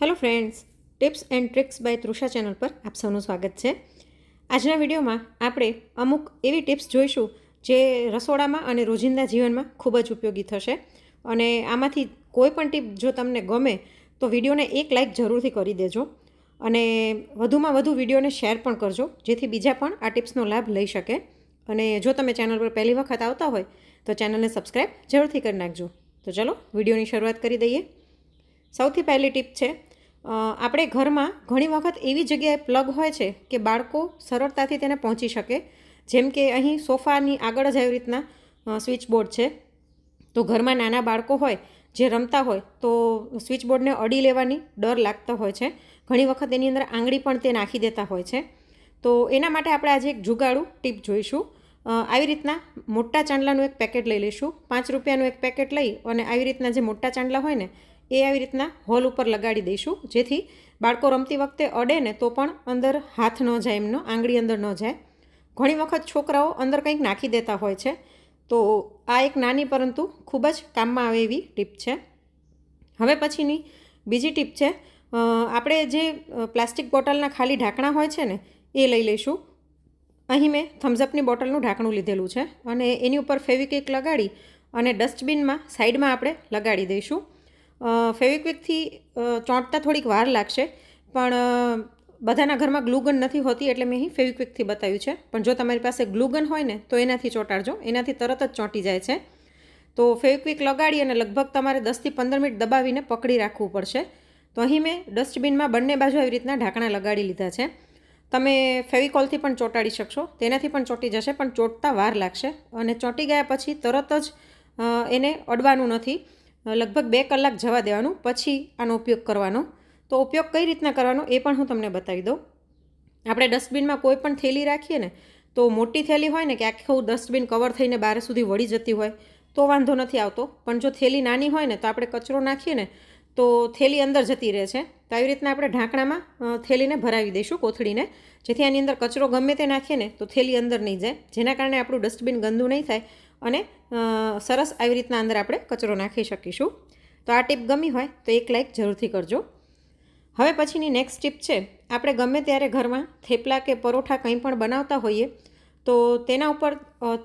Hello friends tips and tricks by Trisha channel પર આપ સૌનું સ્વાગત છે. આજના વિડીયોમાં આપણે અમુક એવી ટિપ્સ જોઈશું જે રસોડામાં અને રોજિંદા જીવનમાં ખૂબ જ ઉપયોગી થશે. અને આમાંથી કોઈ પણ ટીપ જો તમને ગમે, તો વિડીયોને એક લાઇક જરૂરથી કરી દેજો. અને વધુમાં વધુ વિડીયોને શેર પણ કરજો, જેથી બીજા પણ આ ટિપ્સનો લાભ લઈ શકે. અને જો તમે ચેનલ પર પહેલી વખત આવતા હોય, તો ચેનલને સબસ્ક્રાઈબ જરૂરથી કરી નાખજો. તો ચલો વિડીયોની શરૂઆત કરી દઈએ. સૌથી પહેલી ટીપ છે આપણે ઘરમાં ઘણી વખત એવી જગ્યાએ પ્લગ હોય છે કે બાળકો સરળતાથી તેને પહોંચી શકે. જેમ કે અહીં સોફાની આગળ જ આવી રીતના સ્વિચ બોર્ડ છે. તો ઘરમાં નાના બાળકો હોય, જે રમતા હોય, તો સ્વિચ બોર્ડને અડી લેવાની ડર લાગતો હોય છે. ઘણી વખત એની અંદર આંગળી પણ તે નાખી દેતા હોય છે. તો એના માટે આપણે આજે એક જુગાડું ટીપ જોઈશું. આવી રીતના મોટા ચાંદલાનું એક પેકેટ લઈ લઈશું. પાંચ રૂપિયાનું એક પેકેટ લઈ અને આવી રીતના જે મોટા ચાંદલા હોય ને એ આવી રીતના હોલ ઉપર લગાડી દઈશું. જેથી બાળકો રમતી વખતે અડે ને તો પણ અંદર હાથ ન જાય, એમનો આંગળી અંદર ન જાય. ઘણી વખત છોકરાઓ અંદર કંઈક નાખી દેતા હોય છે. તો આ એક નાની પરંતુ ખૂબ જ કામમાં આવે એવી ટીપ છે. હવે પછીની બીજી ટીપ છે આપણે જે પ્લાસ્ટિક બોટલના ખાલી ઢાંકણા હોય છે ને, એ લઈ લઈશું. અહીં મેં થમ્સઅપની બોટલનું ઢાંકણું લીધેલું છે અને એની ઉપર ફેવિક્વિક લગાડી અને ડસ્ટબિનમાં સાઈડમાં આપણે લગાડી દઈશું. ફેવિક્વિકથી ચોંટતા થોડીક વાર લાગશે, પણ બધાના ઘરમાં ગ્લુગન નથી હોતી એટલે મેં અહીં ફેવિક્વિકથી બતાવ્યું છે. પણ જો તમારી પાસે ગ્લુગન હોય ને, તો એનાથી ચોંટાડજો. એનાથી તરત જ ચોંટી જાય છે. તો ફેવિક્વિક લગાડી અને લગભગ તમારે દસથી પંદર મિનિટ દબાવીને પકડી રાખવું પડશે. તો અહીં મેં ડસ્ટબિનમાં બંને બાજુ આવી રીતના ઢાંકણા લગાડી લીધા છે. તમે ફેવિકોલથી પણ ચોંટાડી શકશો. તેનાથી પણ ચોંટી જશે, પણ ચોંટતા વાર લાગશે. અને ચોંટી ગયા પછી તરત જ એને અડવાનું નથી. લગભગ બે કલાક જવા દેવાનું, પછી આનો ઉપયોગ કરવાનો. તો ઉપયોગ કઈ રીતના કરવાનો એ પણ હું તમને બતાવી દઉં. આપણે ડસ્ટબિનમાં કોઈ પણ થેલી રાખીએ ને, તો મોટી થેલી હોય ને કે આખું ડસ્ટબિન કવર થઈને બહાર સુધી વળી જતી હોય, તો વાંધો નથી આવતો. પણ જો થેલી નાની હોય ને, તો આપણે કચરો નાખીએ ને, તો થેલી અંદર જતી રહે છે. તો આવી રીતના આપણે ઢાંકણામાં થેલીને ભરાવી દઈશું કોથળીને. જેથી આની અંદર કચરો ગમે તે નાખીએ ને, તો થેલી અંદર નહીં જાય. જેના કારણે આપણું ડસ્ટબિન ગંદુ નહીં થાય. અને સરસ આવી રીતના અંદર આપણે કચરો નાખી શકીશું. તો આ ટીપ ગમી હોય તો એક લાઇક જરૂરથી કરજો. હવે પછીની નેક્સ્ટ ટીપ છે, આપણે ગમે ત્યારે ઘરમાં થેપલા કે પરોઠા કંઈ પણ બનાવતા હોઈએ, તો તેના ઉપર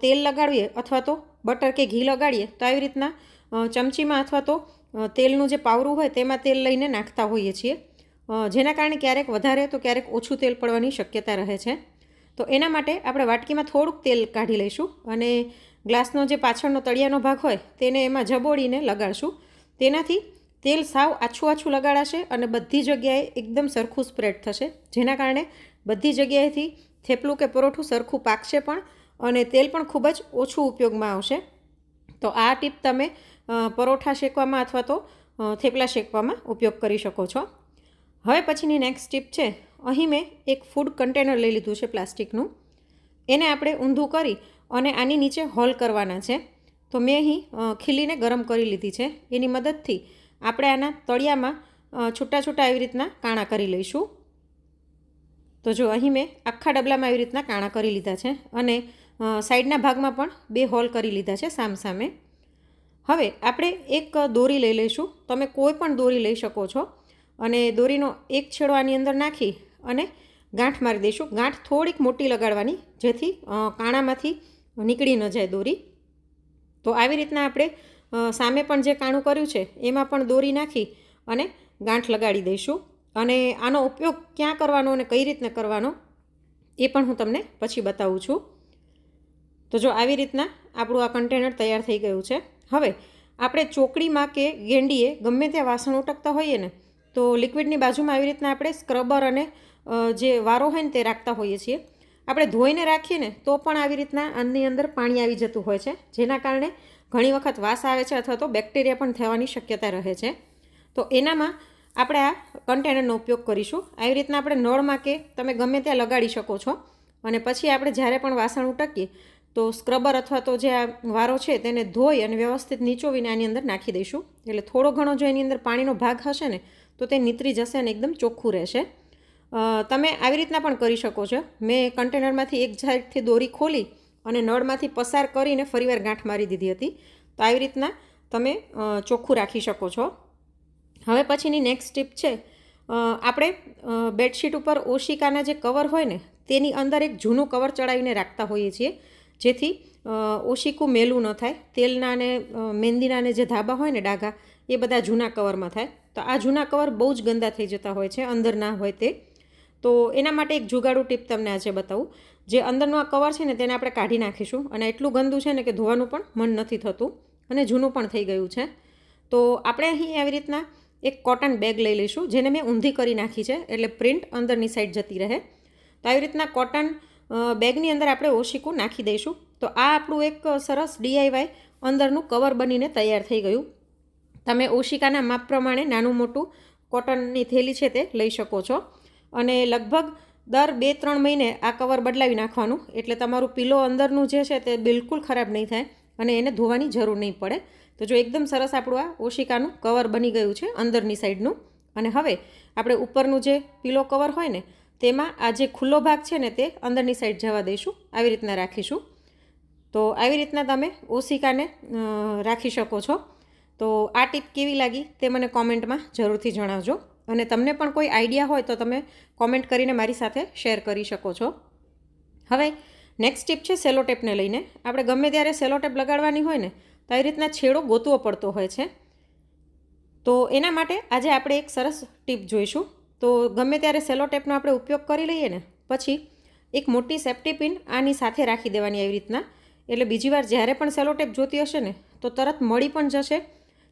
તેલ લગાડીએ અથવા તો બટર કે ઘી લગાડીએ, તો આવી રીતના ચમચીમાં અથવા તો તેલનું જે પાવરું હોય તેમાં તેલ લઈને નાખતા હોઈએ છીએ. જેના કારણે ક્યારેક વધારે તો ક્યારેક ઓછું તેલ પડવાની શક્યતા રહે છે. તો એના માટે આપણે વાટકીમાં થોડુંક તેલ કાઢી લઈશું અને ગ્લાસનો જે પાછળનો તળિયાનો ભાગ હોય, તેને એમાં જબોડીને લગાડશું. તેનાથી તેલ સાવ આછું આછું લગાડાશે અને બધી જગ્યાએ એકદમ સરખું સ્પ્રેડ થશે. જેના કારણે બધી જગ્યાએથી થેપલું કે પરોઠું સરખું પાકશે પણ અને તેલ પણ ખૂબ જ ઓછું ઉપયોગમાં આવશે. તો આ ટીપ તમે પરોઠા શેકવામાં અથવા તો થેપલા શેકવામાં ઉપયોગ કરી શકો છો. હવે પછીની નેક્સ્ટ ટીપ છે, અહીં મેં એક ફૂડ કન્ટેનર લઈ લીધું છે પ્લાસ્ટિકનું. એને આપણે ઊંધું કરી અને આની નીચે હોલ કરવાના છે. તો મેં અહીં ખીલીને ગરમ કરી લીધી છે. એની મદદથી આપણે આના તળિયામાં છૂટા છૂટા એવી રીતના કાણા કરી લઈશું. તો જો અહીં મેં આખા ડબલામાં આવી રીતના કાણા કરી લીધા છે અને સાઈડના ભાગમાં પણ બે હોલ કરી લીધા છે સામ સામે હવે આપણે એક દોરી લઈ લઈશું. તમે કોઈ પણ દોરી લઈ શકો છો અને દોરીનો એક છેડો આની અંદર નાખી અને ગાંઠ મારી દઈશું. ગાંઠ થોડીક મોટી લગાડવાની જેથી કાણામાંથી નીકળી ન જાય દોરી. તો આવી રીતના આપણે સામે પણ જે કાણું કર્યું છે, એમાં પણ દોરી નાખી અને ગાંઠ લગાડી દઈશું. અને આનો ઉપયોગ ક્યાં કરવાનો અને કઈ રીતના કરવાનો, એ પણ હું તમને પછી બતાવું છું. તો જો આવી રીતના આપણું આ કન્ટેનર તૈયાર થઈ ગયું છે. હવે, આપણે ચોકડીમાં કે ગેંડીએ, ગમે ત્યાં વાસણ ઉટકતા હોઈએ ને, તો લિક્વિડની બાજુમાં આવી રીતના આપણે સ્ક્રબર અને જે વારો હોય ને તે રાખતા હોઈએ છીએ. આપણે ધોઈને રાખીએ ને તો પણ આવી રીતના અન્નની અંદર પાણી આવી જતું હોય છે, જેના કારણે ઘણી વખત વાસ આવે છે અથવા તો બેક્ટેરિયા પણ થવાની શક્યતા રહે છે. તો એનામાં આપણે આ કન્ટેનરનો ઉપયોગ કરીશું. આવી રીતના આપણે નળમાં કે તમે ગમે ત્યાં લગાડી શકો છો અને પછી આપણે જ્યારે પણ વાસણ ઉટકીએ તો સ્ક્રબર અથવા તો જે આ વારો છે તેને ધોઈ અને વ્યવસ્થિત નીચોવીને આની અંદર નાખી દઈશું. એટલે થોડો ઘણો જો એની અંદર પાણીનો ભાગ હશે ને તો તે નીતરી જશે અને એકદમ ચોખ્ખું રહેશે. તમે આવી રીતના પણ કરી શકો છો. મેં કન્ટેનરમાંથી એક સાઈડથી દોરી ખોલી અને નળમાંથી પસાર કરીને ફરીવાર ગાંઠ મારી દીધી હતી. તો આવી રીતના તમે ચોખ્ખું રાખી શકો છો. હવે પછીની નેક્સ્ટ સ્ટીપ છે આપણે બેડશીટ ઉપર ઓશિકાના જે કવર હોય ને, તેની અંદર એક જૂનું કવર ચડાવીને રાખતા હોઈએ છીએ. જેથી ઓશિકું મેલું ન થાય, તેલના અને મહેંદીના ને જે ધાબા હોય ને ડાઘા, એ બધા જૂના કવરમાં થાય. તો આ જૂના કવર બહુ જ ગંદા થઈ જતા હોય છે, અંદર ના હોય તે. તો એના માટે એક જુગાડુ ટીપ તમને આજે બતાવું. જે અંદરનું આ કવર છે ને, તેને આપણે કાઢી નાખીશું. અને એટલું ગંદુ છે ને કે ધોવાનું પણ મન નથી થતું. અને જૂનું પણ થઈ ગયું છે. તો આપણે અહીં આવી રીતના એક કોટન બેગ લઈ લઈશું, જેને મેં ઊંધી કરી નાખી છે. એટલે પ્રિન્ટ અંદરની સાઈડ જતી રહે. તો આવી રીતના કોટન બેગની અંદર આપણે ઓશિકું નાખી દઈશું. તો આ આપણું એક સરસ ડીઆઈવાય અંદરનું કવર બનીને તૈયાર થઈ ગયું. તમે ઓશિકાના માપ પ્રમાણે નાનું મોટું કોટનની થેલી છે તે લઈ શકો છો. અને લગભગ દર બે ત્રણ મહિને આ કવર બદલાવી નાખવાનું. એટલે તમારું પીલો અંદરનું જે છે તે બિલકુલ ખરાબ નહીં થાય અને એને ધોવાની જરૂર નહીં પડે. તો જો એકદમ સરસ આપણું આ ઓશિકાનું કવર બની ગયું છે અંદરની સાઈડનું. અને હવે આપણે ઉપરનું જે પીલો કવર હોય ને, તેમાં આ જે ખુલ્લો ભાગ છે ને તે અંદરની સાઈડ જવા દઈશું. આવી રીતના રાખીશું. તો આવી રીતના તમે ઓશિકાને રાખી શકો છો. તો આ ટીપ કેવી લાગી તે મને કોમેન્ટમાં જરૂરથી જણાવજો. અને તમને પણ કોઈ આઈડિયા હોય તો તમે કોમેન્ટ કરીને મારી સાથે શેર કરી શકો છો. હવે નેક્સ્ટ ટીપ છે સેલોટેપને લઈને. આપણે ગમે ત્યારે સેલોટેપ લગાડવાની હોય ને, તો આવી રીતના છેડો ગોતવો પડતો હોય છે. તો એના માટે આજે આપણે એક સરસ ટીપ જોઈશું. તો ગમે ત્યારે સેલોટેપનો આપણે ઉપયોગ કરી લઈએ ને, પછી એક મોટી સેફ્ટી પિન આની સાથે રાખી દેવાની આવી રીતના. એટલે બીજી વાર જ્યારે પણ સેલોટેપ જોતી હશે ને, તો તરત મળી પણ જશે,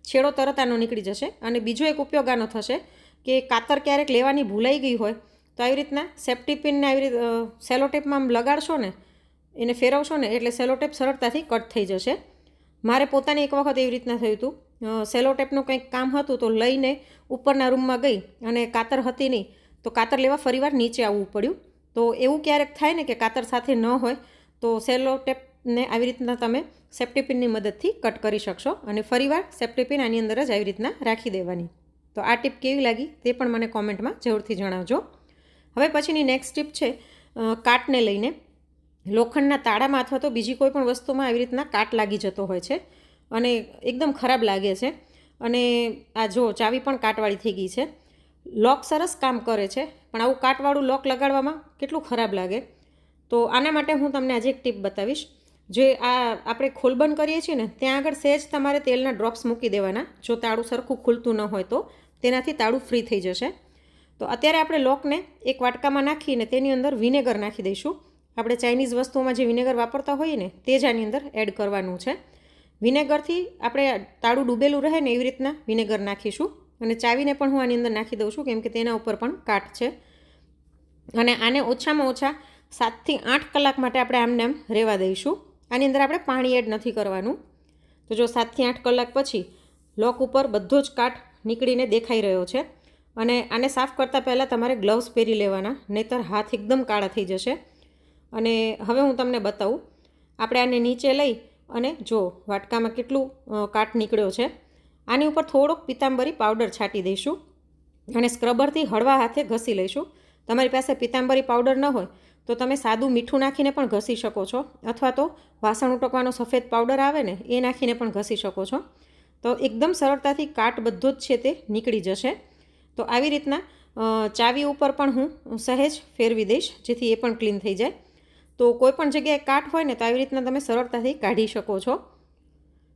છેડો તરત આનો નીકળી જશે અને બીજો એક ઉપયોગ આનો થશે. કે કાતર ક્યારેક લેવાની ભૂલાઈ ગઈ હોય, તો આવી રીતના સેફ્ટી પિનને આવી રીતે સેલોટેપમાં આમ લગાડશો ને, એને ફેરવશો ને, એટલે સેલોટેપ સરળતાથી કટ થઈ જશે. મારે પોતાને એક વખત એવી રીતના થયું હતું. સેલોટેપનું કંઈક કામ હતું તો લઈને ઉપરના રૂમમાં ગઈ અને કાતર હતી નહીં, તો કાતર લેવા ફરીવાર નીચે આવવું પડ્યું. તો એવું ક્યારેક થાય ને કે કાતર સાથે ન હોય, તો સેલોટેપને આવી રીતના તમે સેફ્ટી પિનની મદદથી કટ કરી શકશો અને ફરીવાર સેફ્ટી પિન આની અંદર જ આવી રીતના રાખી દેવાની. તો આ ટીપ કેવી લાગી તે પણ મને કોમેન્ટમાં જરૂરથી જણાવજો. હવે પછીની નેક્સ્ટ ટીપ છે કાટને લઈને. લોખંડના તાળામાં અથવા તો બીજી કોઈ પણ વસ્તુમાં આવી રીતના કાટ લાગી જતો હોય છે અને એકદમ ખરાબ લાગે છે. અને આ જો ચાવી પણ કાટવાળી થઈ ગઈ છે. લોક સરસ કામ કરે છે, પણ આવું કાટવાળું લોક લગાડવામાં કેટલું ખરાબ લાગે. તો આના માટે હું તમને આજે એક ટીપ બતાવીશ. જે આ આપણે ખોલબંધ કરીએ છીએ ને, ત્યાં આગળ સહેજ તમારે તેલના ડ્રોપ્સ મૂકી દેવાના. જો તાળું સરખું ખુલતું ન હોય તો, તેનાથી તાળું ફ્રી થઈ જશે. તો અત્યારે આપણે લોકને એક વાટકામાં નાખીને તેની અંદર વિનેગર નાખી દઈશું. આપણે ચાઇનીઝ વસ્તુઓમાં જે વિનેગર વાપરતા હોઈએ ને, તે જ આની અંદર એડ કરવાનું છે. વિનેગરથી આપણે તાળું ડૂબેલું રહે ને, એવી રીતના વિનેગર નાખીશું. અને ચાવીને પણ હું આની અંદર નાખી દઉં છું, કેમ કે તેના ઉપર પણ કાટ છે. અને આને ઓછામાં ઓછા સાતથી આઠ કલાક માટે આપણે આમને આમ રહેવા દઈશું. આની અંદર આપણે પાણી એડ નથી કરવાનું. તો જો સાતથી આઠ કલાક પછી લોક ઉપર બધો જ કાટ નીકળીને દેખાઈ રહ્યો છે. અને આને સાફ કરતાં પહેલાં તમારે ગ્લવ્સ પહેરી લેવાના, નહીંતર હાથ એકદમ કાળા થઈ જશે. અને હવે હું તમને બતાવું, આપણે આને નીચે લઈ અને જો વાટકામાં કેટલું કાટ નીકળ્યો છે, આની ઉપર થોડોક પિતાંબરી પાવડર છાંટી દઈશું. અને સ્ક્રબરથી હળવા હાથે ઘસી લઈશું. તમારી પાસે પિતાંબરી પાવડર ન હોય તો તમે સાદું મીઠું નાખીને પણ ઘસી શકો છો. અથવા તો વાસણ ઉટકવાનો સફેદ પાવડર આવે ને, એ નાખીને પણ ઘસી શકો છો. તો એકદમ સરળતાથી કાટ બધો જ છે તે નીકળી જશે. તો આવી રીતના ચાવી ઉપર પણ હું સહેજ ફેરવી દઈશ, જેથી એ પણ ક્લીન થઈ જાય. તો કોઈ પણ જગ્યાએ કાટ હોય ને, તો આવી રીતના તમે સરળતાથી કાઢી શકો છો.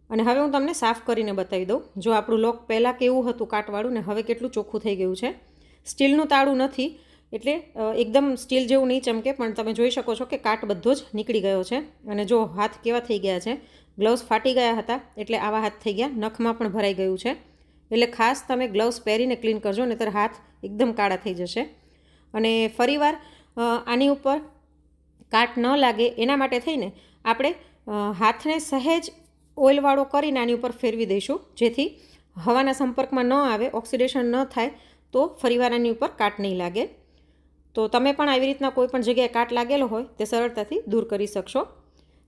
અને હવે હું તમને સાફ કરીને બતાવી દઉં. જો આપણું લોક પહેલાં કેવું હતું કાટવાળું ને, હવે કેટલું ચોખ્ખું થઈ ગયું છે. સ્ટીલનું તાળું નથી એટલે એકદમ સ્ટીલ જેવું નહીં ચમકે, પણ તમે જોઈ શકો છો કે કાટ બધો જ નીકળી ગયો છે. અને જો હાથ કેવા થઈ ગયા છે? ગ્લવ્સ ફાટી ગયા હતા, એટલે આવા હાથ થઈ ગયા, નખમાં પણ ભરાઈ ગયું છે. એટલે ખાસ તમે ગ્લવ્સ પહેરીને ક્લીન કરજો, નહીતર હાથ એકદમ કાળા થઈ જશે. અને ફરીવાર આની ઉપર કાટ ન લાગે, એના માટે થઈને આપણે હાથને સહેજ ઓઇલવાળો કરીને આની ઉપર ફેરવી દઈશું. જેથી હવાના સંપર્કમાં ન આવે, ઓક્સિડેશન ન થાય, તો ફરીવાર આની ઉપર કાટ નહીં લાગે. તો તમે પણ આવી રીતના કોઈ પણ જગ્યાએ કાટ લાગેલો હોય તે સરળતાથી દૂર કરી શકશો.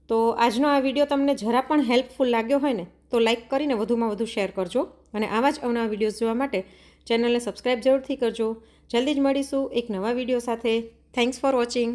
તો આજનો આ વીડિયો તમને જરા પણ હેલ્પફુલ લાગ્યો હોય ને, તો લાઇક કરીને વધુમાં વધુ શેર કરજો અને આવા જ અવનવા વિડીયોઝ જોવા માટે ચેનલને સબસ્ક્રાઈબ જરૂરથી કરજો. જલ્દી જ મળીશું એક નવા વીડિયો સાથે. Thanks for watching